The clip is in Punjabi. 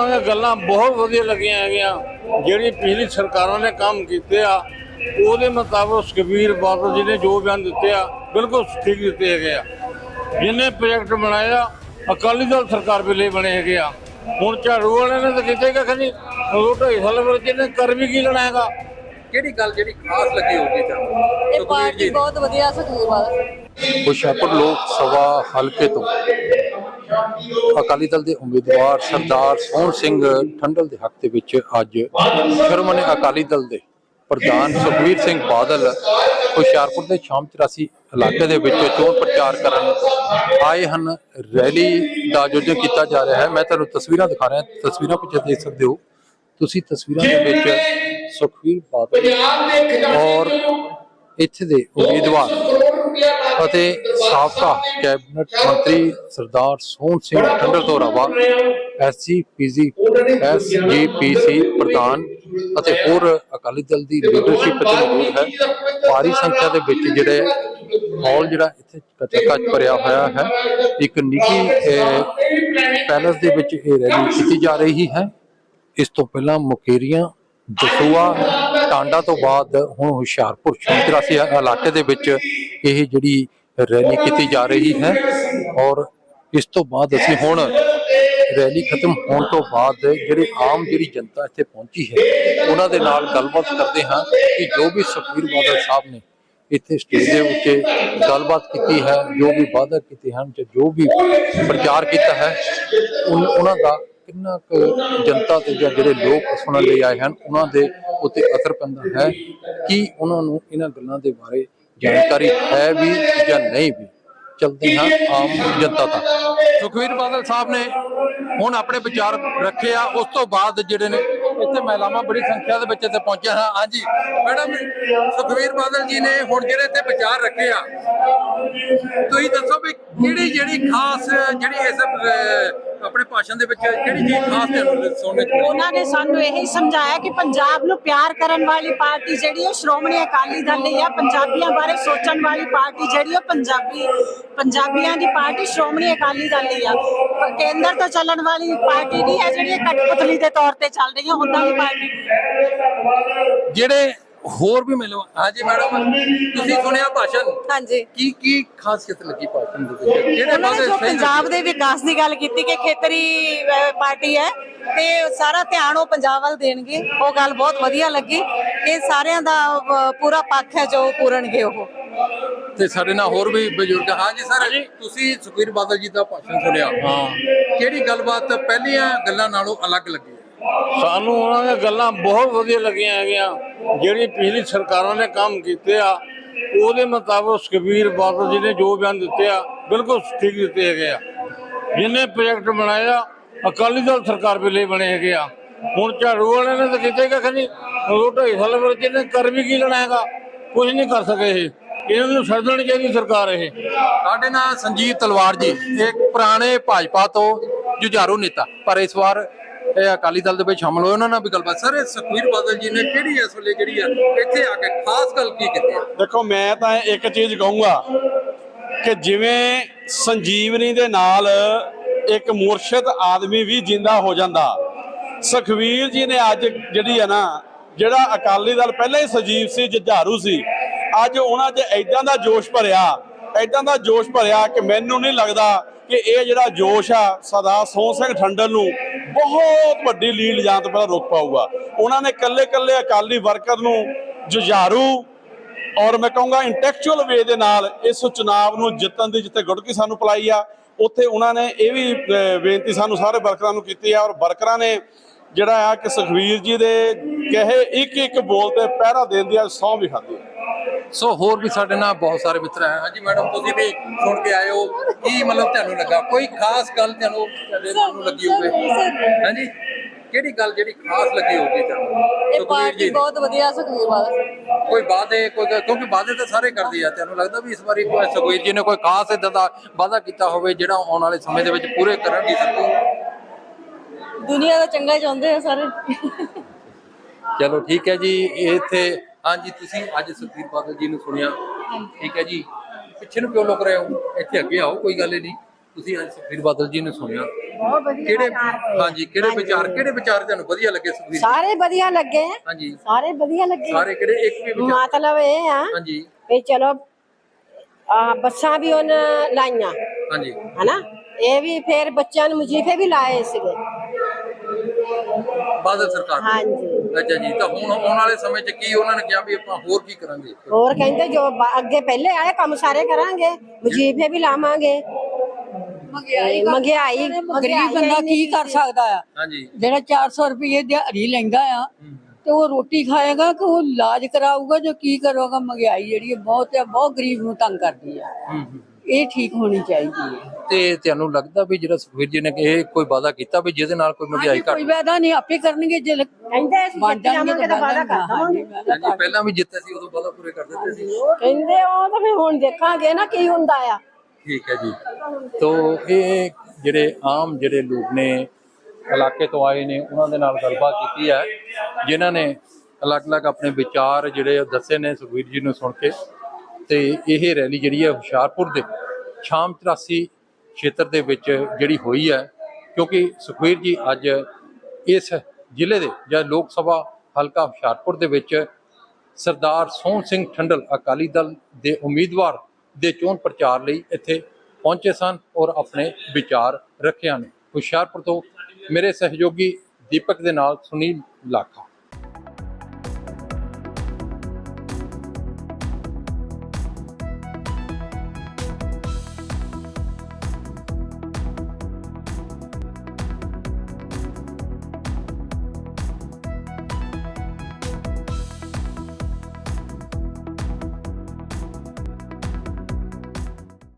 ਉਹਨਾਂ ਦੀਆਂ ਗੱਲਾਂ ਬਹੁਤ ਵਧੀਆ ਲੱਗੀਆਂ ਹੈਗੀਆਂ। ਜਿਹੜੀ ਪਿਛਲੀ ਸਰਕਾਰਾਂ ਨੇ ਕੰਮ ਕੀਤੇ ਆ, ਉਹਦੇ ਮੁਤਾਬਕ ਸੁਖਬੀਰ ਬਾਦਲ ਜੀ ਨੇ ਜੋ ਬਿਆਨ ਦਿੱਤੇ ਆ, ਬਿਲਕੁਲ ਠੀਕ ਦਿੱਤੇ ਹੈਗੇ ਆ। ਜਿਹਨੇ ਪ੍ਰੋਜੈਕਟ ਬਣਾਏ ਆ, ਅਕਾਲੀ ਦਲ ਸਰਕਾਰ ਵੇਲੇ ਬਣੇ ਹੈਗੇ ਆ। ਹੁਣ ਝਾੜੂ ਵਾਲਿਆਂ ਨੇ ਤਾਂ ਕੀਤੇ ਕੱਖ ਨਹੀਂ ਉਹ ਢਾਈ ਸਾਲ ਵਿੱਚ ਇਹਨੇ ਕਰ ਵੀ ਕੀ ਲੈਣਾ ਹੈਗਾ? ਕਿਹੜੀ ਗੱਲ ਜਿਹੜੀ ਖਾਸ ਲੱਗੀ ਹੋਊਗੀ ਤੁਹਾਨੂੰ? ਇਹ ਸੁਖਬੀਰ ਪਾਰਟੀ ਜੀ ਦੀ? ਬਹੁਤ ਵਧੀਆ ਸੁਖਬੀਰ ਬਾਦਲ। ਹੁਸ਼ਿਆਰਪੁਰ ਲੋਕ ਸਭਾ ਹਲਕੇ ਤੋਂ ਅਕਾਲੀ ਦਲ ਦੇ ਉਮੀਦਵਾਰ ਸਰਦਾਰ ਸੋਹਣ ਸਿੰਘ ਠੰਡਲ ਦੇ ਹੱਕ ਦੇ ਵਿੱਚ ਅੱਜ ਸ਼ਰਮਣੇ ਅਕਾਲੀ ਦਲ ਦੇ ਪ੍ਰਧਾਨ ਸੁਖਵੀਰ ਸਿੰਘ ਬਾਦਲ ਹੁਸ਼ਿਆਰਪੁਰ ਦੇ ਸ਼ਾਮ 84 ਇਲਾਕੇ ਦੇ ਵਿੱਚ ਚੋਣ ਪ੍ਰਚਾਰ ਕਰਨ ਆਏ ਹਨ। ਰੈਲੀ ਦਾ ਆਯੋਜਨ ਕੀਤਾ ਜਾ ਰਿਹਾ ਹੈ। ਮੈਂ ਤੁਹਾਨੂੰ ਤਸਵੀਰਾਂ ਦਿਖਾ ਰਿਹਾ। ਤਸਵੀਰਾਂ ਪਿੱਛੇ ਦੇਖ ਸਕਦੇ ਹੋ। ਤੁਸੀਂ ਤਸਵੀਰਾਂ ਦੇ ਵਿੱਚ ਸੁਖਵੀਰ ਬਾਦਲ ਔਰ ਇੱਥੇ ਦੇ ਉਮੀਦਵਾਰ ਅਤੇ ਸਾਬਕਾ ਕੈਬਨਿਟ ਮੰਤਰੀ ਸਰਦਾਰ ਸੋਹਣ ਸਿੰਘ ਠੰਡਰ ਤੋਂ ਇਲਾਵਾ ਐਸਜੀ ਪੀਜੀ ਐਸਜੀਪੀਸੀ ਪ੍ਰਧਾਨ ਅਤੇ ਹੋਰ ਅਕਾਲੀ ਦਲ ਦੀ ਲੀਡਰਸ਼ਿਪ ਇੱਥੇ ਮੌਜੂਦ ਹੈ। ਭਾਰੀ ਸੰਖਿਆ ਦੇ ਵਿੱਚ ਜਿਹੜੇ ਹਾਲ ਜਿਹੜਾ ਇੱਥੇ ਕੱਚ ਭਰਿਆ ਹੋਇਆ ਹੈ। ਇੱਕ ਨਿੱਕੀ ਅਹ, ਪੈਲਸ ਦੇ ਵਿੱਚ ਇਹ ਰੈਲੀ ਕੀਤੀ ਜਾ ਰਹੀ ਹੈ। ਇਸ ਤੋਂ ਪਹਿਲਾਂ ਮੁਕੇਰੀਆਂ ਦਸੂਆ ਟਾਂਡਾ ਤੋਂ ਬਾਅਦ ਹੁਣ ਹੁਸ਼ਿਆਰਪੁਰ ਸ਼ੰਕਰਾਸੀ ਇਲਾਕੇ ਦੇ ਵਿੱਚ ਇਹ ਜਿਹੜੀ ਰੈਲੀ ਕੀਤੀ ਜਾ ਰਹੀ ਹੈ ਔਰ ਇਸ ਤੋਂ ਬਾਅਦ ਅਸੀਂ ਹੁਣ ਰੈਲੀ ਖਤਮ ਹੋਣ ਤੋਂ ਬਾਅਦ ਜਿਹੜੇ ਆਮ ਜਿਹੜੀ ਜਨਤਾ ਇੱਥੇ ਪਹੁੰਚੀ ਹੈ, ਉਹਨਾਂ ਦੇ ਨਾਲ ਗੱਲਬਾਤ ਕਰਦੇ ਹਾਂ ਕਿ ਜੋ ਵੀ ਸੁਖਬੀਰ ਬਾਦਲ ਸਾਹਿਬ ਨੇ ਇੱਥੇ ਸਟੇਜ ਦੇ ਉੱਤੇ ਗੱਲਬਾਤ ਕੀਤੀ ਹੈ, ਜੋ ਵੀ ਵਾਅਦਾ ਕੀਤੇ ਹਨ ਜਾਂ ਜੋ ਵੀ ਪ੍ਰਚਾਰ ਕੀਤਾ ਹੈ, ਉਨ- ਉਹਨਾਂ ਦਾ ਕਿੰਨਾ ਕੁ ਜਨਤਾ ਤੇ ਜਾਂ ਜਿਹੜੇ ਲੋਕ ਸੁਣਨ ਲਈ ਆਏ ਹਨ, ਉਹਨਾਂ ਦੇ ਉੱਤੇ ਅਸਰ ਪੈਂਦਾ ਹੈ? ਕਿ ਉਹਨਾਂ ਨੂੰ ਇਹਨਾਂ ਗੱਲਾਂ ਦੇ ਬਾਰੇ ਜਾਣਕਾਰੀ ਹੈ ਵੀ ਜਾਂ ਨਹੀਂ ਵੀ? ਚਲਦੇ ਹਾਂ ਆਮ ਜਨਤਾ ਤੱਕ। ਸੁਖਵੀਰ ਬਾਦਲ ਸਾਹਿਬ ਨੇ ਹੁਣ ਆਪਣੇ ਵਿਚਾਰ ਰੱਖੇ ਆ। ਉਸ ਤੋਂ ਬਾਅਦ ਜਿਹੜੇ ਨੇ ਇੱਥੇ ਮਹਿਲਾਵਾਂ ਬੜੀ ਸੰਖਿਆ ਦੇ ਵਿੱਚ ਇੱਥੇ ਪਹੁੰਚਿਆ ਹਾਂ ਹਾਂਜੀ, ਮੈਡਮ, ਸੁਖਵੀਰ ਬਾਦਲ ਜੀ ਨੇ ਹੁਣ ਜਿਹੜੇ ਇੱਥੇ ਵਿਚਾਰ ਰੱਖੇ ਆ, ਤੁਸੀਂ ਦੱਸੋ ਵੀ ਕਿਹੜੀ ਜਿਹੜੀ ਖਾਸ ਜਿਹੜੀ ਇਸ ਆਪਣੇ ਭਾਸ਼ਣ ਦੇ ਵਿੱਚ ਕਿਹੜੀ ਚੀਜ਼ ਖਾਸ ਤੁਹਾਨੂੰ ਸੁਣਨੇ ਚ ਉਹਨਾਂ ਨੇ ਸਾਨੂੰ ਇਹੀ ਸਮਝਾਇਆ ਕਿ ਪੰਜਾਬ ਨੂੰ ਪਿਆਰ ਕਰਨ ਵਾਲੀ ਪਾਰਟੀ ਜਿਹੜੀ ਹੈ ਸ਼੍ਰੋਮਣੀ ਅਕਾਲੀ ਦਲ ਹੀ ਹੈ। ਪੰਜਾਬੀਆਂ ਬਾਰੇ ਸੋਚਣ ਵਾਲੀ ਪਾਰਟੀ ਜਿਹੜੀ ਹੈ ਪੰਜਾਬੀ ਪੰਜਾਬੀਆਂ ਦੀ ਪਾਰਟੀ ਸ਼੍ਰੋਮਣੀ ਅਕਾਲੀ ਦਲ ਹੀ ਆ। ਕੇਂਦਰ ਤੋਂ ਚੱਲਣ ਵਾਲੀ ਪਾਰਟੀ ਨਹੀਂ ਹੈ ਜਿਹੜੀ ਇਹ ਕਠਪੁਤਲੀ ਦੇ ਤੌਰ ਤੇ ਚੱਲ ਰਹੀ ਹੈ ਉਹਨਾਂ ਦੀ ਪਾਰਟੀ ਜਿਹੜੇ ਹੋਰ ਵੀ ਮਿਲੋ। ਹਾਂਜੀ ਮੈਡਮ ਤੁਸੀਂ ਸੁਣਿਆ ਭਾਸ਼ਣ? ਹਾਂਜੀ। ਕੀ ਕੀ ਖਾਸੀਅਤ ਲੱਗੀ ਭਾਸ਼ਣ ਦੇ ਵਿੱਚ? ਕਿਹੜੇ ਉਹਨਾਂ ਨੇ ਜੋ ਪੰਜਾਬ ਦੇ ਵਿਕਾਸ ਦੀ ਗੱਲ ਕੀਤੀ ਕਿ ਖੇਤਰੀ ਅਹ, ਪਾਰਟੀ ਹੈ ਤੇ ਸਾਰਾ ਧਿਆਨ ਉਹ ਪੰਜਾਬ ਵੱਲ ਦੇਣਗੇ। ਉਹ ਗੱਲ ਬਹੁਤ ਵਧੀਆ ਲੱਗੀ ਕਿ ਸਾਰਿਆਂ ਦਾ ਅਹ, ਪੂਰਾ ਪੱਖ ਹੈ ਜੋ ਪੂਰਨਗੇ ਉਹ। ਤੇ ਸਾਡੇ ਨਾਲ ਹੋਰ ਵੀ ਬਜ਼ੁਰਗ ਹਾਂਜੀ ਸਰ ਤੁਸੀਂ ਸੁਖਵੀਰ ਬਾਦਲ ਜੀ ਦਾ ਭਾਸ਼ਣ ਸੁਣਿਆ। ਹਾਂ। ਕਿਹੜੀ ਗੱਲਬਾਤ ਪਹਿਲੀਆਂ ਗੱਲਾਂ ਨਾਲੋਂ ਅਲੱਗ ਲੱਗੀ? ਸਾਨੂੰ ਉਹਨਾਂ ਦੀਆਂ ਗੱਲਾਂ ਬਹੁਤ ਵਧੀਆ ਲੱਗੀਆਂ ਹੈਗੀਆਂ। ਜਿਹੜੀ ਪਿਛਲੀ ਸਰਕਾਰਾਂ ਨੇ ਕੰਮ ਕੀਤੇ ਆ, ਉਹਦੇ ਮੁਤਾਬਕ ਸੁਖਬੀਰ ਬਾਦਲ ਜੀ ਨੇ ਜੋ ਬਿਆਨ ਦਿੱਤੇ ਆ, ਬਿਲਕੁਲ ਠੀਕ ਦਿੱਤੇ ਹੈਗੇ ਆ। ਜਿਹਨੇ ਪ੍ਰੋਜੈਕਟ ਬਣਾਇਆ ਅਕਾਲੀ ਦਲ ਸਰਕਾਰ ਵੇਲੇ ਬਣੇ ਹੈਗੇ ਆ। ਹੁਣ ਝਾੜੂ ਵਾਲੇ ਨੇ ਤਾਂ ਕੀਤੇ ਕੱਖ ਨਹੀਂ ਉਹ ਢਾਈ ਸਾਲ ਵਿੱਚ ਇਹਨੇ ਕਰ ਵੀ ਕੀ ਲੈਣਾ ਹੈਗਾ? ਕੁਝ ਨਹੀਂ ਕਰ ਸਕੇ ਇਹ। ਇਹਨਾਂ ਨੂੰ ਛੱਡਣੀ ਚਾਹੀਦੀ ਸਰਕਾਰ ਇਹ। ਸਾਡੇ ਨਾਲ ਸੰਜੀਤ ਤਲਵਾਰ ਜੀ, ਇੱਕ ਪੁਰਾਣੇ ਭਾਜਪਾ ਤੋਂ ਜੁਝਾਰੂ ਨੇਤਾ, ਪਰ ਇਸ ਵਾਰ ਇਹ ਅਕਾਲੀ ਦਲ ਦੇ ਵਿੱਚ ਸ਼ਾਮਲ ਹੋਏ, ਉਹਨਾਂ ਨਾਲ ਵੀ ਗੱਲਬਾਤ। ਸਰ, ਇਹ ਸੁਖਵੀਰ ਬਾਦਲ ਜੀ ਨੇ ਕਿਹੜੀ ਇਸ ਵੇਲੇ ਜਿਹੜੀ ਆ, ਇੱਥੇ ਆ ਕੇ ਖਾਸ ਗੱਲ ਕੀ ਕੀਤੀ ਹੈ? ਦੇਖੋ, ਮੈਂ ਤਾਂ ਇੱਕ ਚੀਜ਼ ਕਹੂੰਗਾ ਕਿ ਜਿਵੇਂ ਸੰਜੀਵਨੀ ਦੇ ਨਾਲ ਇੱਕ ਮੁਰਸ਼ਿਦ ਆਦਮੀ ਵੀ ਜਿੰਦਾ ਹੋ ਜਾਂਦਾ ਸੁਖਵੀਰ ਜੀ ਨੇ ਅੱਜ ਜਿਹੜੀ ਹੈ ਨਾ, ਜਿਹੜਾ ਅਕਾਲੀ ਦਲ ਪਹਿਲਾਂ ਹੀ ਸਜੀਵ ਸੀ, ਜੁਝਾਰੂ ਸੀ, ਅੱਜ ਉਹਨਾਂ 'ਚ ਐਦਾਂ ਦਾ ਜੋਸ਼ ਭਰਿਆ ਐਦਾਂ ਦਾ ਜੋਸ਼ ਭਰਿਆ ਕਿ ਮੈਨੂੰ ਨਹੀਂ ਲੱਗਦਾ ਕਿ ਇਹ ਜਿਹੜਾ ਜੋਸ਼ ਆ ਸਦਾ ਸੋਹ ਸਿੰਘ ਠੰਡਲ ਨੂੰ ਬਹੁਤ ਵੱਡੀ ਲੀਡ ਜਾਣ ਤੋਂ ਪਹਿਲਾਂ ਰੋਕ ਪਾਊਗਾ। ਉਹਨਾਂ ਨੇ ਕੱਲੇ ਕੱਲੇ ਅਕਾਲੀ ਵਰਕਰ ਨੂੰ ਜੁਝਾਰੂ ਔਰ ਮੈਂ ਕਹੂੰਗਾ ਇੰਟੈਕਚੁਅਲ ਵੇ ਦੇ ਨਾਲ ਇਸ ਚੁਣਾਵ ਨੂੰ ਜਿੱਤਣ ਦੀ ਜਿੱਥੇ ਗੁੜਕੀ ਸਾਨੂੰ ਪਲਾਈ ਆ, ਉੱਥੇ ਉਹਨਾਂ ਨੇ ਇਹ ਵੀ ਬੇਨਤੀ ਸਾਨੂੰ ਸਾਰੇ ਵਰਕਰਾਂ ਨੂੰ ਕੀਤੀ ਆ ਔਰ ਵਰਕਰਾਂ ਨੇ ਜਿਹੜਾ ਆ ਕਿ ਸੁਖਵੀਰ ਜੀ ਦੇ ਕਹੇ ਇੱਕ ਇੱਕ ਬੋਲ ਤੇ ਪਹਿਰਾ ਦੇਣ ਦੀ ਸੌਂ ਵੀ ਖਾਧੀ। ਸੋ ਹੋਰ ਵੀ ਸਾਡੇ ਨਾਲ ਬਹੁਤ ਸਾਰੇ ਮਿੱਤਰ ਹੈ ਹਾਂਜੀ ਮੈਡਮ ਤੁਸੀਂ ਵੀ ਸੁਣ ਕੇ ਆਏ ਹੋ। ਕੀ ਮਤਲਬ ਤੁਹਾਨੂੰ ਲੱਗਾ? ਕੋਈ ਖਾਸ ਗੱਲ ਤੁਹਾਨੂੰ ਤੁਹਾਡੇ ਨੂੰ ਲੱਗੀ ਹੋਵੇ? ਹਾਂਜੀ? ਕਿਹੜੀ ਗੱਲ ਜਿਹੜੀ ਖਾਸ ਲੱਗੀ ਹੋਊਗੀ ਤੁਹਾਨੂੰ? ਇਹ ਪਾਰਟੀ? ਬਹੁਤ ਵਧੀਆ ਸੁਖਬੀਰ ਬਾਦਲ ਕੋਈ ਵਾਅਦੇ ਕੋਈ ਕਿਉਂਕਿ ਵਾਅਦੇ ਤਾਂ ਸਾਰੇ ਕਰਦੇ ਆ। ਤੁਹਾਨੂੰ ਲੱਗਦਾ ਵੀ ਇਸ ਵਾਰੀ ਕੋਈ ਸੁਖਬੀਰ ਜੀ ਨੇ ਕੋਈ ਖਾਸ ਇਦਾਂ ਦਾ ਵਾਅਦਾ ਕੀਤਾ ਹੋਵੇ ਜਿਹੜਾ ਆਉਣ ਵਾਲੇ ਸਮੇਂ ਦੇ ਵਿੱਚ ਪੂਰੇ ਕਰਨਗੇ ਸਰਕਾਰ ਦੁਨੀਆ ਦਾ ਚੰਗਾ ਚਾਹੁੰਦੇ ਆ ਸਾਰੇ। ਚਲੋ ਠੀਕ ਹੈ ਜੀ ਇਹ ਇੱਥੇ ਹਾਂਜੀ ਤੁਸੀਂ ਅੱਜ ਸੁਖਬੀਰ ਬਾਦਲ ਜੀ ਨੂੰ ਸੁਣਿਆ। ਠੀਕ ਹੈ ਜੀ। ਪਿੱਛੇ ਨੂੰ ਕਿਉਂ ਲੁਕ ਰਹੇ ਹੋ? ਇੱਥੇ ਅੱਗੇ ਆਓ ਕੋਈ ਗੱਲ ਨਹੀਂ। ਤੁਸੀਂ ਅੱਜ ਸੁਖਬੀਰ ਬਾਦਲ ਜੀ ਨੂੰ ਸੁਣਿਆ। ਬਹੁਤ ਵਧੀਆ ਕਿਹੜੇ। ਹਾਂਜੀ ਕਿਹੜੇ ਵਿਚਾਰ ਕਿਹੜੇ ਵਿਚਾਰ ਤੁਹਾਨੂੰ ਵਧੀਆ ਲੱਗੇ ਸੁਖਵੀਰ ਜੀ? ਸਾਰੇ ਵਧੀਆ ਲੱਗੇ। ਹਾਂਜੀ ਸਾਰੇ ਵਧੀਆ ਲੱਗੇ। ਸਾਰੇ ਕਿਹੜੇ? ਇੱਕ ਵੀ ਮਤਲਬ ਇਹ ਆ ਹਾਂਜੀ ਵੀ ਚਲੋ ਆ ਬੱਸਾਂ ਵੀ ਉਹਨ ਲਾਈਆਂ। ਹਾਂਜੀ ਹਨਾ? ਇਹ ਵੀ ਫਿਰ ਬੱਚਿਆਂ ਨੂੰ ਮੁਜੀਫੇ ਵੀ ਲਾਏ ਸੀਗੇ। ਬਾਦਲ ਸਰਕਾਰ। ਹਾਂਜੀ। ਅੱਛਾ ਜੀ। ਤਾਂ ਹੁਣ ਆਉਣ ਵਾਲੇ ਸਮੇਂ 'ਚ ਕੀ ਉਹਨਾਂ ਨੇ ਕਿਹਾ ਵੀ ਆਪਾਂ ਹੋਰ ਕੀ ਕਰਾਂਗੇ? ਹੋਰ ਕਹਿੰਦੇ ਜੋ ਬ- ਅੱਗੇ ਪਹਿਲੇ ਆਏ ਕੰਮ ਸਾਰੇ ਕਰਾਂਗੇ। ਮੁਜੀਫੇ ਵੀ ਲਾਵਾਂਗੇ। ਮਹਿੰਗਾਈ ਮਹਿੰਗਾਈ ਗਰੀਬ ਬੰਦਾ ਕੀ ਕਰ ਸਕਦਾ ਆ? ਹਾਂਜੀ। ਜਿਹੜਾ 400 ਰੁਪਏ ਦਿਹਾੜੀ ਲੈਂਦਾ ਆ ਤੇ ਉਹ ਰੋਟੀ ਖਾਏਗਾ ਕਿ ਉਹ ਇਲਾਜ ਕਰਾਊਗਾ ਜੋ ਕੀ ਕਰੂਗਾ? ਮਹਿੰਗਾਈ ਜਿਹੜੀ ਹੈ ਬਹੁਤ ਬਹੁਤ ਗਰੀਬ ਨੂੰ ਤੰਗ ਕਰਦੀ ਆ। ਹੂੰ ਹੂੰ। ਇਹ ਠੀਕ ਹੋਣੀ ਚਾਹੀਦੀ ਹੈ। ਤੇ ਤੁਹਾਨੂੰ ਲੱਗਦਾ ਵੀ ਜਿਹੜਾ ਸੁਖਵੀਰ ਜੀ ਨੇ ਇਹ ਕੋਈ ਵਾਅਦਾ ਕੀਤਾ ਵੀ ਜਿਹਦੇ ਨਾਲ ਕੋਈ ਮਹਿੰਗਾਈ ਕੋਈ ਘਟ ਵਾਅਦਾ ਨਹੀਂ ਆਪੇ ਕਰਨਗੇ ਜੇ ਕਹਿੰਦੇ ਅਸੀਂ ਜਿੱਤ ਜਾਵਾਂਗੇ ਤਾਂ ਵਾਅਦਾ ਕਰ ਦੇਵਾਂਗੇ ਹਾਂਜੀ ਪਹਿਲਾਂ ਵੀ ਜਿੱਤੇ ਸੀ ਉਦੋਂ ਵਾਅਦਾ ਪੂਰੇ ਕਰ ਦਿੱਤੇ ਸੀ। ਕਹਿੰਦੇ ਉਹ ਤਾਂ ਫਿਰ ਹੁਣ ਦੇਖਾਂਗੇ ਨਾ ਕੀ ਹੁੰਦਾ ਆ। ਠੀਕ ਹੈ ਜੀ। ਤੋ ਇਹ ਜਿਹੜੇ ਆਮ ਜਿਹੜੇ ਲੋਕ ਨੇ ਇਲਾਕੇ ਤੋਂ ਆਏ ਨੇ ਉਹਨਾਂ ਦੇ ਨਾਲ ਗੱਲਬਾਤ ਕੀਤੀ ਹੈ। ਜਿਨ੍ਹਾਂ ਨੇ ਅਲੱਗ-ਅਲੱਗ ਆਪਣੇ ਵਿਚਾਰ ਜਿਹੜੇ ਦੱਸੇ ਨੇ ਸੁਖਵੀਰ ਜੀ ਨੂੰ ਸੁਣ ਕੇ। ਤੇ ਇਹ ਰੈਲੀ ਜਿਹੜੀ ਹੈ ਹੁਸ਼ਿਆਰਪੁਰ ਦੇ ਸ਼ਾਮ 84 ਖੇਤਰ ਦੇ ਵਿੱਚ ਜਿਹੜੀ ਹੋਈ ਹੈ, ਕਿਉਂਕਿ ਸੁਖਵੀਰ ਜੀ ਅੱਜ ਇਸ ਜ਼ਿਲ੍ਹੇ ਦੇ ਜਾਂ ਲੋਕ ਸਭਾ ਹਲਕਾ ਹੁਸ਼ਿਆਰਪੁਰ ਦੇ ਵਿੱਚ ਸਰਦਾਰ ਸੋਹਣ ਸਿੰਘ ਠੰਡਲ ਅਕਾਲੀ ਦਲ ਦੇ ਉਮੀਦਵਾਰ ਦੇ ਚੋਣ ਪ੍ਰਚਾਰ ਲਈ ਇੱਥੇ ਪਹੁੰਚੇ ਸਨ ਔਰ ਆਪਣੇ ਵਿਚਾਰ ਰੱਖਿਆ ਨੇ। ਹੁਸ਼ਿਆਰਪੁਰ ਤੋਂ ਮੇਰੇ ਸਹਿਯੋਗੀ ਦੀਪਕ ਦੇ ਨਾਲ ਸੁਨੀਲ ਲਾਖਾ।